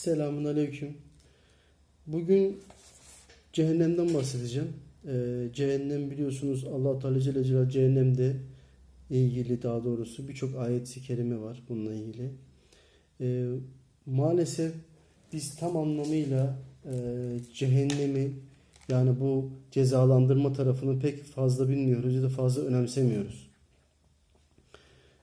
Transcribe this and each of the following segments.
Selamun Aleyküm. Bugün cehennemden bahsedeceğim. Ee, cehennem biliyorsunuz allah Teala Celle Celaluhu cehennemde ilgili daha doğrusu birçok ayet-i kerime var bununla ilgili. Ee, maalesef biz tam anlamıyla e, cehennemi yani bu cezalandırma tarafını pek fazla bilmiyoruz ya da fazla önemsemiyoruz.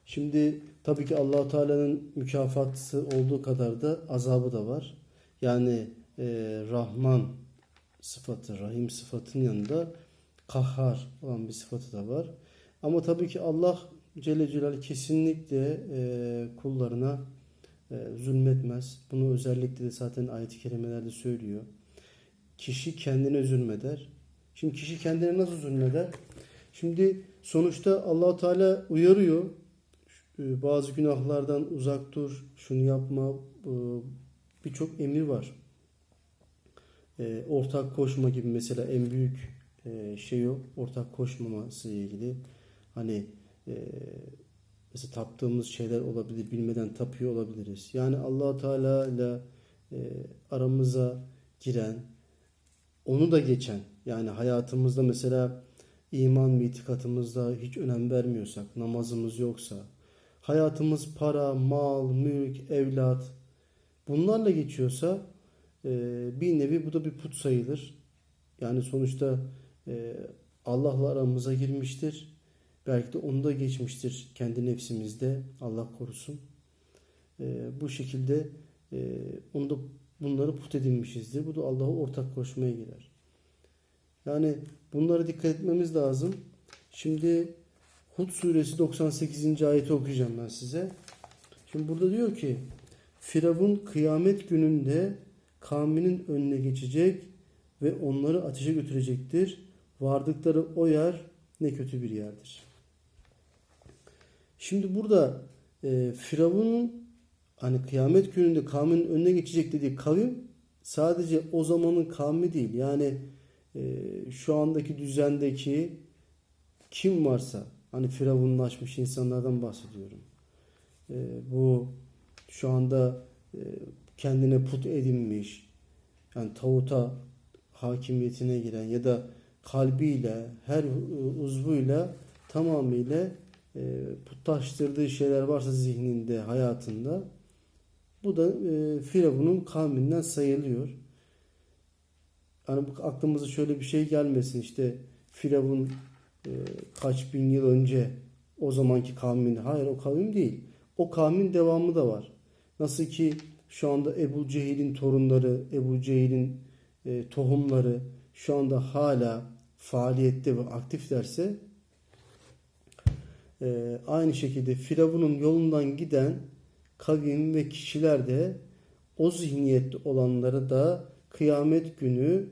Şimdi tabii ki allah Teala'nın mükafatı olduğu kadar da azabı da var. Yani e, Rahman sıfatı, Rahim sıfatının yanında kahhar olan bir sıfatı da var. Ama tabii ki Allah Celle Celaluhu kesinlikle e, kullarına e, zulmetmez. Bunu özellikle de zaten ayet-i kerimelerde söylüyor. Kişi kendine zulmeder. Şimdi kişi kendine nasıl zulmeder? Şimdi sonuçta allah Teala uyarıyor. E, Bazı günahlardan uzak dur, şunu yapma. e, Birçok emir var. E, Ortak koşma gibi mesela en büyük e, şey o. Ortak koşmaması ile ilgili. Hani e, mesela taptığımız şeyler olabilir, bilmeden tapıyor olabiliriz. Yani allah Teala ile aramıza giren, onu da geçen, yani hayatımızda mesela iman ve itikatımızda hiç önem vermiyorsak, namazımız yoksa, hayatımız para, mal, mülk, evlat bunlarla geçiyorsa e, bir nevi bu da bir put sayılır. Yani sonuçta e, Allah'la aramıza girmiştir. Belki de onu da geçmiştir kendi nefsimizde. Allah korusun. E, bu şekilde e, onu da bunları put edinmişizdir. Bu da Allah'a ortak koşmaya girer. Yani bunlara dikkat etmemiz lazım. Şimdi Hud suresi 98. ayeti okuyacağım ben size. Şimdi burada diyor ki Firavun kıyamet gününde kavminin önüne geçecek ve onları ateşe götürecektir. Vardıkları o yer ne kötü bir yerdir. Şimdi burada e, Firavun'un hani kıyamet gününde kavminin önüne geçecek dediği kavim sadece o zamanın kavmi değil. Yani e, şu andaki düzendeki kim varsa hani firavunlaşmış insanlardan bahsediyorum. E, bu şu anda e, kendine put edinmiş yani tağuta hakimiyetine giren ya da kalbiyle her uzvuyla tamamıyla e, putlaştırdığı şeyler varsa zihninde, hayatında bu da e, Firavun'un kavminden sayılıyor. Hani bu aklımıza şöyle bir şey gelmesin işte Firavun e, kaç bin yıl önce o zamanki kavmin. Hayır o kavim değil. O kavmin devamı da var. Nasıl ki şu anda Ebu Cehil'in torunları, Ebu Cehil'in e, tohumları şu anda hala faaliyette ve aktiflerse e, aynı şekilde Firavun'un yolundan giden kavim ve kişiler de o zihniyette olanları da kıyamet günü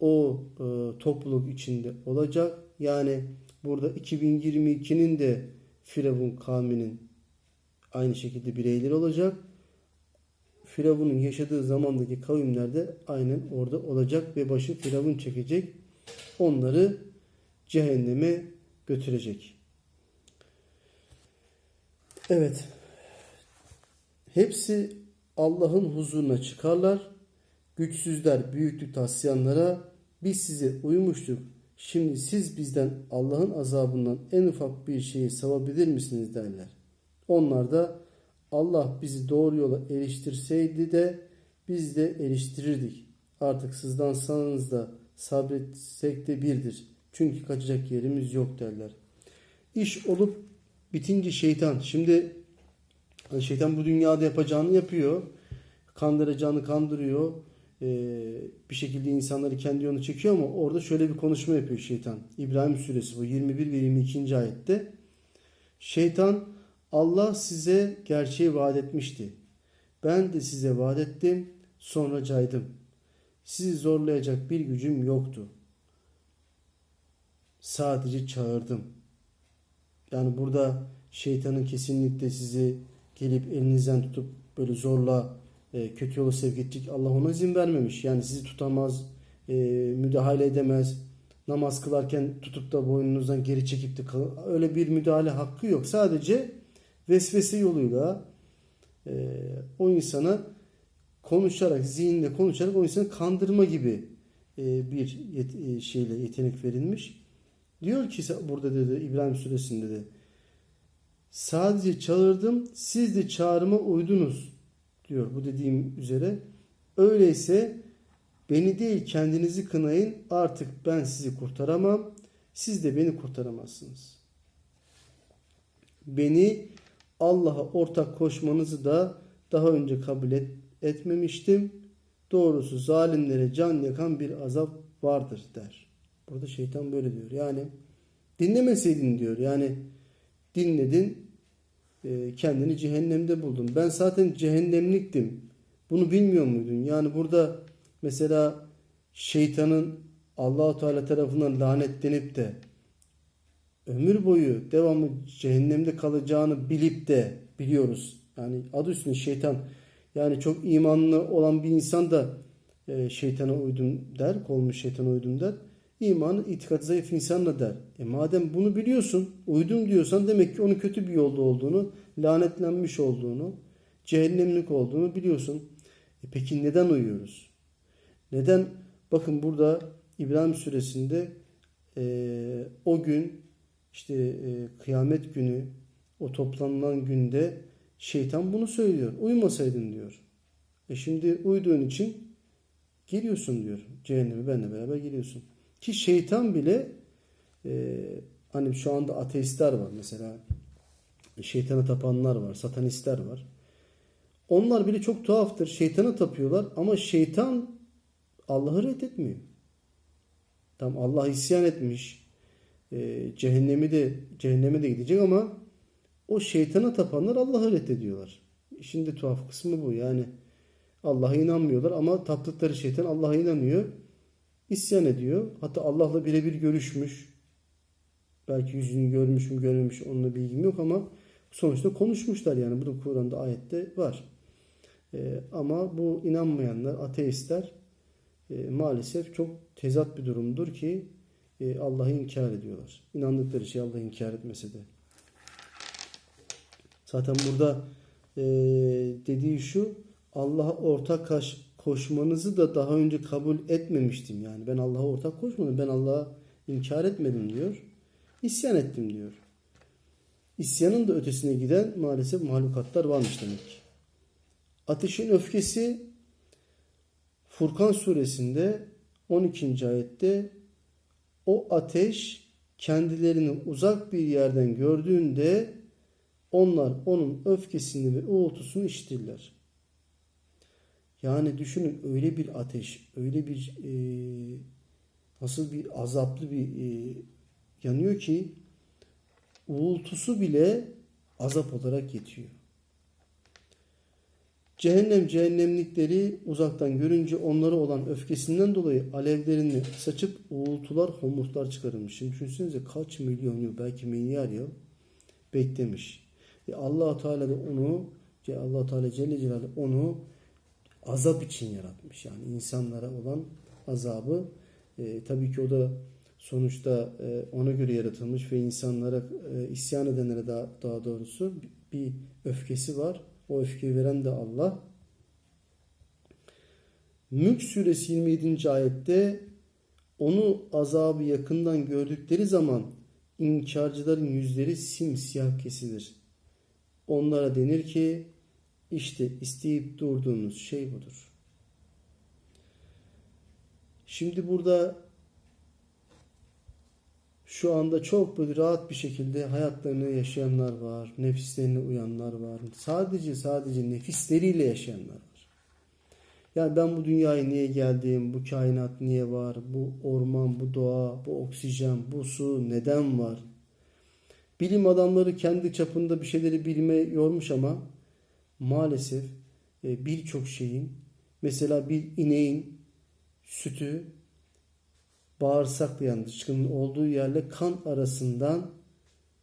o e, topluluk içinde olacak. Yani burada 2022'nin de Firavun kavminin aynı şekilde bireyleri olacak. Firavun'un yaşadığı zamandaki kavimler de aynen orada olacak ve başı Firavun çekecek. Onları cehenneme götürecek. Evet. Hepsi Allah'ın huzuruna çıkarlar. Güçsüzler büyüklük taslayanlara biz size uymuştuk. Şimdi siz bizden Allah'ın azabından en ufak bir şeyi savabilir misiniz derler. Onlar da Allah bizi doğru yola eriştirseydi de biz de eriştirirdik. Artık sızdansanız da sabretsek de birdir. Çünkü kaçacak yerimiz yok derler. İş olup bitince şeytan. Şimdi hani şeytan bu dünyada yapacağını yapıyor. Kandıracağını kandırıyor. Ee, bir şekilde insanları kendi yoluna çekiyor ama orada şöyle bir konuşma yapıyor şeytan. İbrahim suresi bu 21 ve 22. ayette. Şeytan Allah size gerçeği vaat etmişti. Ben de size vaat ettim, sonra caydım. Sizi zorlayacak bir gücüm yoktu. Sadece çağırdım. Yani burada şeytanın kesinlikle sizi gelip elinizden tutup böyle zorla e, kötü yola sevk edecek Allah ona izin vermemiş. Yani sizi tutamaz, e, müdahale edemez. Namaz kılarken tutup da boynunuzdan geri çekip de kal- öyle bir müdahale hakkı yok. Sadece vesvese yoluyla e, o insana konuşarak, zihinle konuşarak o insanı kandırma gibi bir şeyle yetenek verilmiş. Diyor ki burada dedi İbrahim suresinde de sadece çağırdım siz de çağrıma uydunuz diyor bu dediğim üzere. Öyleyse beni değil kendinizi kınayın artık ben sizi kurtaramam siz de beni kurtaramazsınız. Beni Allah'a ortak koşmanızı da daha önce kabul et, etmemiştim. Doğrusu zalimlere can yakan bir azap vardır der. Burada şeytan böyle diyor. Yani dinlemeseydin diyor. Yani dinledin kendini cehennemde buldun. Ben zaten cehennemliktim. Bunu bilmiyor muydun? Yani burada mesela şeytanın Allahu Teala tarafından lanetlenip de ömür boyu devamlı cehennemde kalacağını bilip de biliyoruz. Yani adı üstünde şeytan yani çok imanlı olan bir insan da e, şeytana uydum der, kolmuş şeytana uydum der. İmanı itikat zayıf insan da der. E madem bunu biliyorsun, uydum diyorsan demek ki onun kötü bir yolda olduğunu, lanetlenmiş olduğunu, cehennemlik olduğunu biliyorsun. E peki neden uyuyoruz? Neden? Bakın burada İbrahim suresinde e, o gün işte e, kıyamet günü o toplanılan günde şeytan bunu söylüyor. Uyumasaydın diyor. E şimdi uyduğun için geliyorsun diyor. Cehenneme benle beraber geliyorsun. Ki şeytan bile e, hani şu anda ateistler var mesela. Şeytana tapanlar var. Satanistler var. Onlar bile çok tuhaftır. Şeytana tapıyorlar ama şeytan Allah'ı reddetmiyor. Tam Allah isyan etmiş. E, cehennemi de cehenneme de gidecek ama o şeytana tapanlar Allah'ı reddediyorlar. Şimdi tuhaf kısmı bu. Yani Allah'a inanmıyorlar ama taptıkları şeytan Allah'a inanıyor. İsyan ediyor. Hatta Allah'la birebir görüşmüş. Belki yüzünü görmüş mü görmemiş onunla bilgim yok ama sonuçta konuşmuşlar yani. Bu da Kur'an'da ayette var. Ee, ama bu inanmayanlar, ateistler e, maalesef çok tezat bir durumdur ki e, Allah'ı inkar ediyorlar. İnandıkları şey Allah'ı inkar etmese de. Zaten burada e, dediği şu Allah'a ortak kaş, koşmanızı da daha önce kabul etmemiştim. Yani ben Allah'a ortak koşmadım. Ben Allah'a inkar etmedim diyor. İsyan ettim diyor. İsyanın da ötesine giden maalesef mahlukatlar varmış demek. Ateşin öfkesi Furkan suresinde 12. ayette o ateş kendilerini uzak bir yerden gördüğünde onlar onun öfkesini ve uğultusunu işitirler. Yani düşünün öyle bir ateş, öyle bir e, nasıl bir azaplı bir e, yanıyor ki uğultusu bile azap olarak yetiyor. Cehennem cehennemlikleri uzaktan görünce onlara olan öfkesinden dolayı alevlerini saçıp uğultular, homurtlar çıkarılmış. Şimdi düşünsenize kaç milyon yıl, belki milyar yıl beklemiş. E allah Teala da onu, allah Teala Celle Celaluhu onu azap için yaratmış. Yani insanlara olan azabı e, tabii ki o da sonuçta e, ona göre yaratılmış ve insanlara e, isyan edenlere daha, daha doğrusu bir öfkesi var. O öfkeyi veren de Allah. Mülk suresi 27. ayette onu azabı yakından gördükleri zaman inkarcıların yüzleri simsiyah kesilir. Onlara denir ki işte isteyip durduğunuz şey budur. Şimdi burada şu anda çok böyle rahat bir şekilde hayatlarını yaşayanlar var. Nefislerine uyanlar var. Sadece sadece nefisleriyle yaşayanlar var. Yani ben bu dünyaya niye geldim? Bu kainat niye var? Bu orman, bu doğa, bu oksijen, bu su neden var? Bilim adamları kendi çapında bir şeyleri bilme yormuş ama maalesef e, birçok şeyin mesela bir ineğin sütü bağırsakla yani dışkının olduğu yerle kan arasından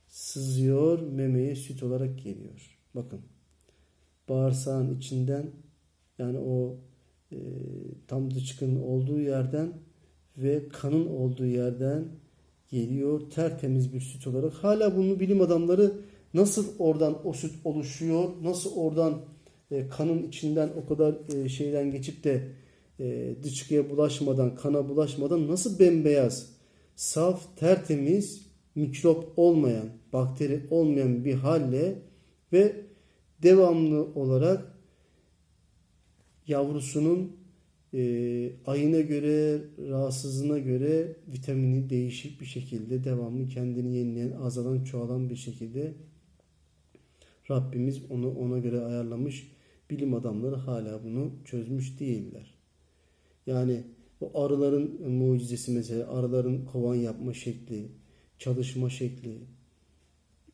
sızıyor memeye süt olarak geliyor. Bakın bağırsağın içinden yani o e, tam dışkının olduğu yerden ve kanın olduğu yerden geliyor tertemiz bir süt olarak. Hala bunu bilim adamları nasıl oradan o süt oluşuyor, nasıl oradan e, kanın içinden o kadar e, şeyden geçip de e, dışkıya bulaşmadan, kana bulaşmadan nasıl bembeyaz, saf, tertemiz, mikrop olmayan, bakteri olmayan bir halle ve devamlı olarak yavrusunun e, ayına göre, rahatsızlığına göre vitamini değişik bir şekilde devamlı kendini yenileyen, azalan, çoğalan bir şekilde Rabbimiz onu ona göre ayarlamış. Bilim adamları hala bunu çözmüş değiller. Yani o arıların mucizesi mesela arıların kovan yapma şekli, çalışma şekli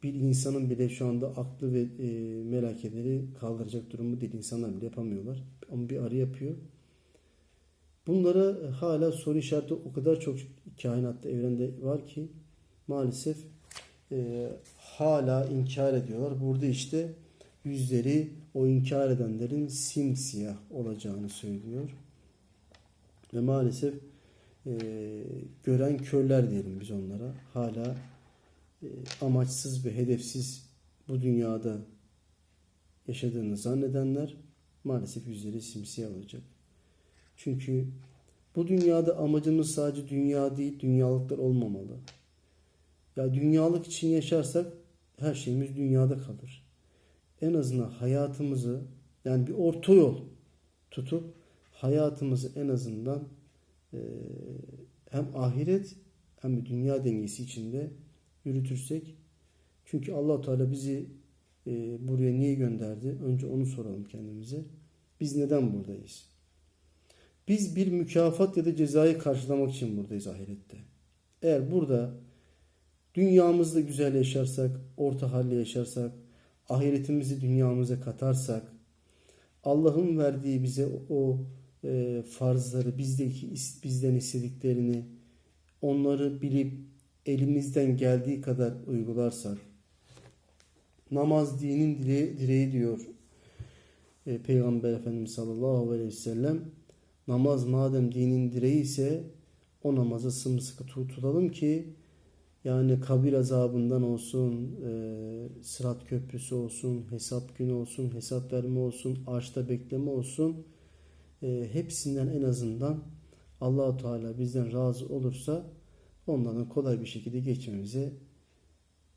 bir insanın bile şu anda aklı ve e, melakeleri kaldıracak durumu değil. İnsanlar bile yapamıyorlar. Ama bir arı yapıyor. Bunlara hala soru işareti o kadar çok kainatta, evrende var ki maalesef e, hala inkar ediyorlar. Burada işte yüzleri o inkar edenlerin simsiyah olacağını söylüyor. Ve maalesef e, gören körler diyelim biz onlara. Hala e, amaçsız ve hedefsiz bu dünyada yaşadığını zannedenler maalesef yüzleri simsiyah olacak. Çünkü bu dünyada amacımız sadece dünya değil, dünyalıklar olmamalı. Ya dünyalık için yaşarsak her şeyimiz dünyada kalır. En azından hayatımızı yani bir orta yol tutup hayatımızı en azından e, hem ahiret hem de dünya dengesi içinde yürütürsek çünkü allah Teala bizi e, buraya niye gönderdi? Önce onu soralım kendimize. Biz neden buradayız? Biz bir mükafat ya da cezayı karşılamak için buradayız ahirette. Eğer burada dünyamızda güzel yaşarsak, orta halde yaşarsak, ahiretimizi dünyamıza katarsak, Allah'ın verdiği bize o e, farzları, bizdeki bizden istediklerini, onları bilip elimizden geldiği kadar uygularsak, namaz dinin direği, direği diyor e, Peygamber Efendimiz sallallahu aleyhi ve sellem. Namaz madem dinin direği ise o namaza sımsıkı tutalım ki yani kabir azabından olsun, e, sırat köprüsü olsun, hesap günü olsun, hesap verme olsun, arşta bekleme olsun. E, hepsinden en azından Allahu Teala bizden razı olursa onlardan kolay bir şekilde geçmemize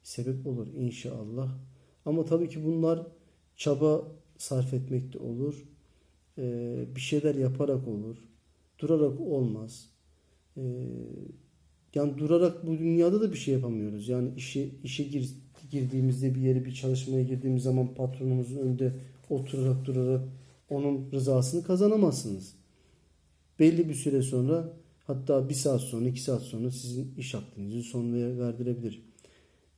sebep olur inşallah. Ama tabii ki bunlar çaba sarf etmekte olur. E, bir şeyler yaparak olur. Durarak olmaz. E, yani durarak bu dünyada da bir şey yapamıyoruz. Yani işe işe gir, girdiğimizde bir yere bir çalışmaya girdiğimiz zaman patronumuzun önünde oturarak durarak onun rızasını kazanamazsınız. Belli bir süre sonra hatta bir saat sonra iki saat sonra sizin iş hakkınızı son verdirebilir.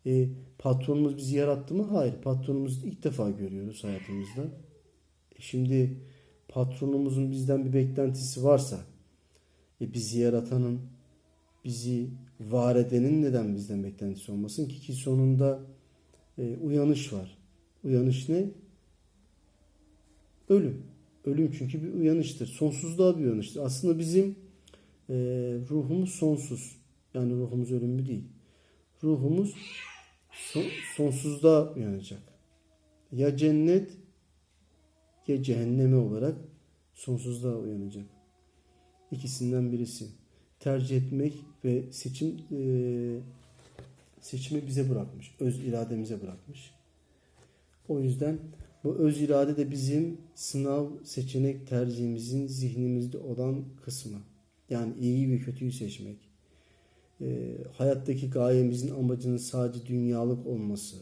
E, patronumuz bizi yarattı mı? Hayır. Patronumuzu ilk defa görüyoruz hayatımızda. E, şimdi patronumuzun bizden bir beklentisi varsa e, bizi yaratanın bizi var edenin neden bizden beklentisi olmasın ki ki sonunda e, uyanış var. Uyanış ne? Ölüm. Ölüm çünkü bir uyanıştır. Sonsuzluğa bir uyanıştır. Aslında bizim e, ruhumuz sonsuz. Yani ruhumuz ölümlü değil. Ruhumuz son, sonsuzluğa uyanacak. Ya cennet ya cehenneme olarak sonsuzluğa uyanacak. İkisinden birisi tercih etmek ve seçim e, seçimi bize bırakmış. Öz irademize bırakmış. O yüzden bu öz irade de bizim sınav seçenek tercihimizin zihnimizde olan kısmı. Yani iyi ve kötüyü seçmek. E, hayattaki gayemizin amacının sadece dünyalık olması.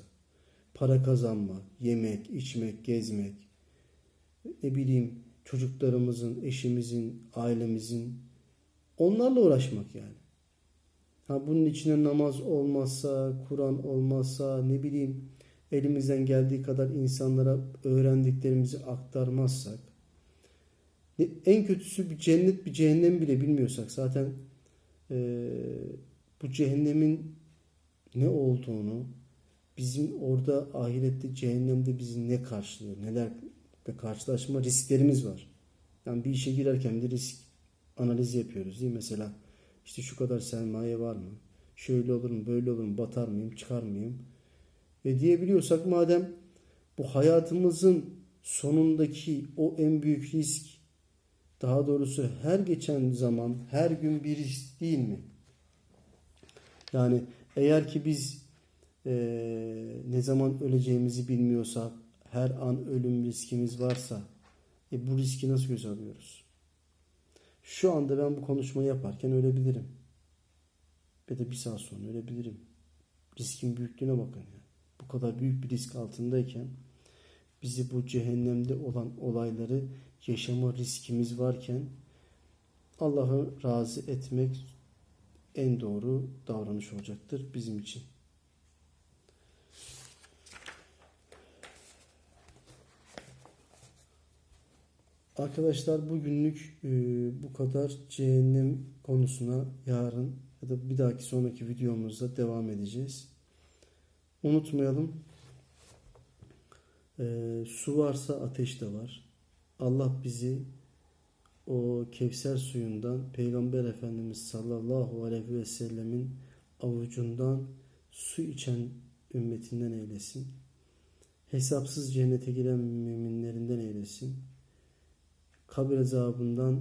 Para kazanma, yemek, içmek, gezmek. Ne bileyim çocuklarımızın, eşimizin, ailemizin Onlarla uğraşmak yani. Ha bunun içine namaz olmazsa, Kur'an olmazsa, ne bileyim elimizden geldiği kadar insanlara öğrendiklerimizi aktarmazsak, en kötüsü bir cennet bir cehennem bile bilmiyorsak zaten e, bu cehennemin ne olduğunu, bizim orada ahirette cehennemde bizi ne karşılıyor, neler ve karşılaşma risklerimiz var. Yani bir işe girerken bir risk analiz yapıyoruz değil mi? Mesela işte şu kadar sermaye var mı? Şöyle olur mu, böyle olur mu, batar mıyım, çıkar mıyım? Ve diyebiliyorsak madem bu hayatımızın sonundaki o en büyük risk daha doğrusu her geçen zaman her gün bir risk değil mi? Yani eğer ki biz eee, ne zaman öleceğimizi bilmiyorsak, her an ölüm riskimiz varsa e, bu riski nasıl göze alıyoruz? Şu anda ben bu konuşmayı yaparken ölebilirim. Ya da bir saat sonra ölebilirim. Riskin büyüklüğüne bakın ya. Bu kadar büyük bir risk altındayken bizi bu cehennemde olan olayları yaşama riskimiz varken Allah'ı razı etmek en doğru davranış olacaktır bizim için. Arkadaşlar bugünlük e, bu kadar cehennem konusuna yarın ya da bir dahaki sonraki videomuzda devam edeceğiz. Unutmayalım e, su varsa ateş de var. Allah bizi o Kevser suyundan Peygamber Efendimiz sallallahu aleyhi ve sellemin avucundan su içen ümmetinden eylesin. Hesapsız cennete giren müminlerinden eylesin. Kabir azabından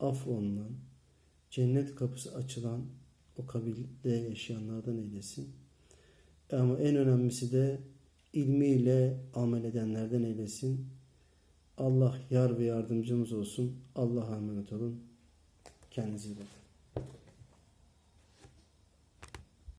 af olunan, cennet kapısı açılan o kabirde yaşayanlardan eylesin. Ama en önemlisi de ilmiyle amel edenlerden eylesin. Allah yar ve yardımcımız olsun. Allah'a emanet olun. Kendinize iyi bakın.